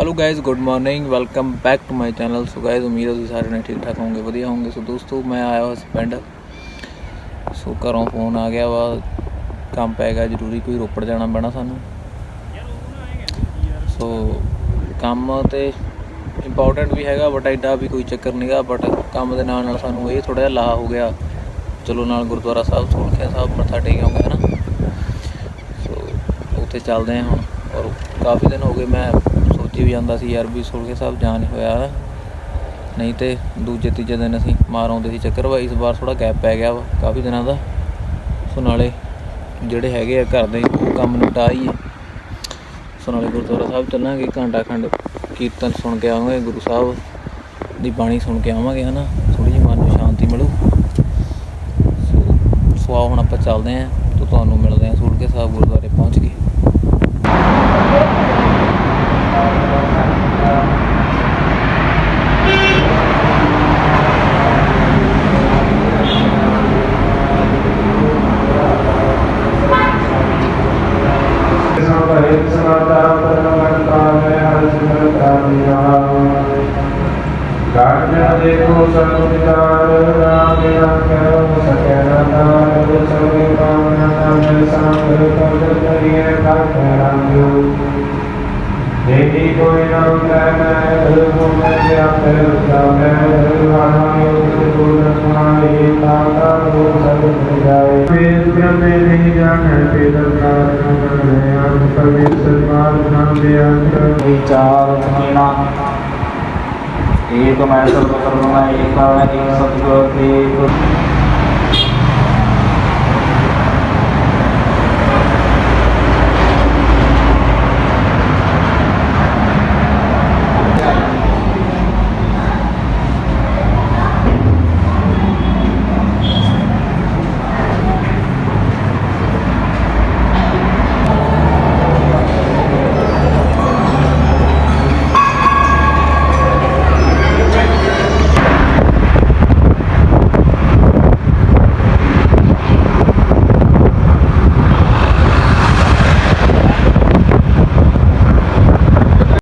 Hello guys good morning welcome back to my channel so guys ਉਮੀਦ ਹੈ ਤੁਸੀਂ ਸਾਰੇ ਨੇ ਠੀਕ ਠਾਕ ਹੋਵੋਗੇ ਵਧੀਆ ਹੋਵੋਗੇ ਸੋ ਦੋਸਤੋ ਮੈਂ ਆਇਆ ਹੋਇਆ ਪਿੰਡ ਸੋ ਘਰੋਂ ਫੋਨ ਆ ਗਿਆ ਵਾ ਕੰਮ ਪੈ ਗਿਆ ਜ਼ਰੂਰੀ ਕੋਈ ਰੋਪੜ ਜਾਣਾ ਪੈਣਾ ਸਾਨੂੰ ਸੋ ਕੰਮ ਤੇ ਇੰਪੋਰਟੈਂਟ ਵੀ ਹੈਗਾ ਬਟ ਐਡਾ ਵੀ ਕੋਈ ਚੱਕਰ ਨਹੀਂਗਾ ਬਟ ਕੰਮ ਦੇ ਨਾਲ ਨਾਲ ਸਾਨੂੰ ਇਹ ਥੋੜਾ ਜਿਹਾ ਲਾਹਾ ਹੋ ਗਿਆ ਚਲੋ ਨਾਲ ਗੁਰਦੁਆਰਾ ਸਾਹਿਬ ਸੋਲਖਿਆ ਸਾਹਿਬ ਮੱਥਾ ਟੇਕ ਆਉਂਗੇ ਹਨਾ ਸੋ ਉੱਥੇ ਚੱਲਦੇ ਹਾਂ ਹੁਣ ਔਰ ਕਾਫੀ ਦਿਨ ਹੋ ਗਏ ਮੈਂ ਸੋਚੀ ਵੀ ਜਾਂਦਾ ਸੀ ਯਾਰ ਵੀ ਸੋਲਖੇ ਸਾਹਿਬ ਜਾਣ ਹੋਇਆ। ਨਹੀਂ ਤੇ ਦੂਜੇ ਤੀਜੇ ਦਿਨ ਅਸੀਂ ਮਾਰ ਆਉਂਦੇ ਸੀ ਚੱਕਰ ਵਾ, ਇਸ ਵਾਰ ਥੋੜਾ ਗੈਪ ਪੈ ਗਿਆ ਵਾ ਕਾਫੀ ਦਿਨਾਂ ਦਾ। ਸੋ ਨਾਲੇ ਜਿਹੜੇ ਹੈਗੇ ਆ ਘਰ ਦੇ, ਉਹ ਕੰਮ ਨਿਪਟਾ ਸੋ ਨਾਲੇ ਗੁਰਦੁਆਰਾ ਸਾਹਿਬ ਚੱਲਾਂਗੇ, ਘੰਟਾ ਖੰਡ ਕੀਰਤਨ ਸੁਣ ਕੇ ਆਵਾਂਗੇ, ਗੁਰੂ ਸਾਹਿਬ ਦੀ ਬਾਣੀ ਸੁਣ ਕੇ ਆਵਾਂਗੇ, ਹਨਾ? ਥੋੜੀ ਜਿਹੀ ਮਨ ਨੂੰ ਸ਼ਾਂਤੀ ਮਿਲੂ। ਸੋ ਸੋ ਹੁਣ ਆਪਾਂ ਚੱਲਦੇ ਆਂ ਤੇ ਤੁਹਾਨੂੰ ਮਿਲਦੇ ਆਂ ਸੂਲਕੇ ਸਾਹਿਬ ਗੁਰਦੁਆਰੇ ਪਹੁੰਚ ਕਾਟਿਆ ਦੇਖੋ ਸਭ ਵਿਕਾਰ ਰਾਮ ਬਿਨਾ ਕਰੋ ਸਕੈ ਨਾ ਨਾਮ ਸਭੇ ਕਾਮਨਾ ਨਾਮ ਸੰਗ ਕਰ ਕਰੀਏ ਕਾਟ ਰਾਮਿਓ ਦੇਹੀ ਕੋਈ ਨਾਮ ਕੈ ਮੈਂ ਰੂਪ ਮੈਂ ਜਿਆ ਕਰ ਜਾਵੇ ਰਹਾਇ ਗੁਰ ਸਮਾਈ ਤਾਤਾ ਰੂਪ ਸਭ ਜਾਏ ਵੇਦ ਬ੍ਰਹਮੇ ਨਹੀਂ ਜਾਣੈ ਪੇਦਰ ਕਾਰਨ। ਮੈਂ ਆਨ ਪਰਮੇਸ਼ਰ ਮਾਰਗ ਨਾਮ ਦੇ ਅੰਤ ਵਿਚਾਰ ਸੁਣਨਾ itu masuk ke rumah itu lagi sebut itu